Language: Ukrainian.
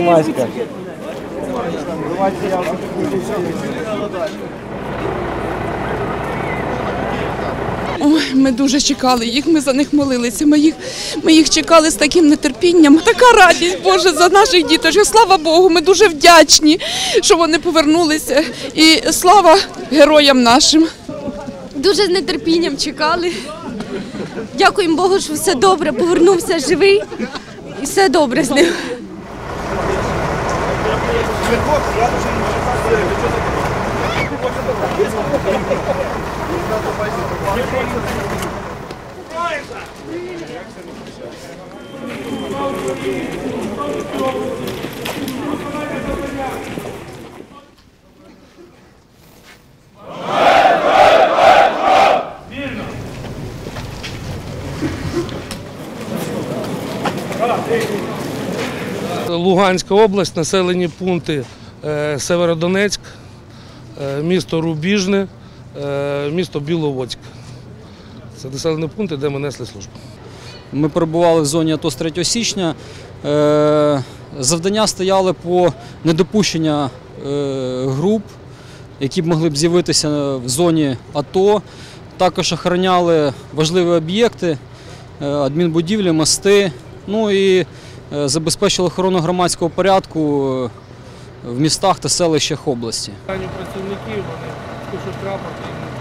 Маска. Давайте я вам ми дуже чекали їх, ми за них молилися. Ми їх, ми їх чекали з таким нетерпінням. Така радість, Боже, за наших діточок. Слава Богу, ми дуже вдячні, що вони повернулися. І слава героям нашим. Дуже з нетерпінням чекали. Дякуємо Богу, що все добре, повернувся живий і все добре з ним. Луганська область, населені пункти е, Северодонецьк, е, місто Рубіжне, е, місто Біловодськ. Це населені пункти, де ми несли службу. Ми перебували в зоні АТО з 3 січня. Е, Завдання стояли по недопущення е, груп, які б могли б з'явитися в зоні АТО. Також охороняли важливі об'єкти, е, адмінбудівлі, мости. Ну і забезпечили охорону громадського порядку в містах та селищах області. Працівників вони пишуть рапорти.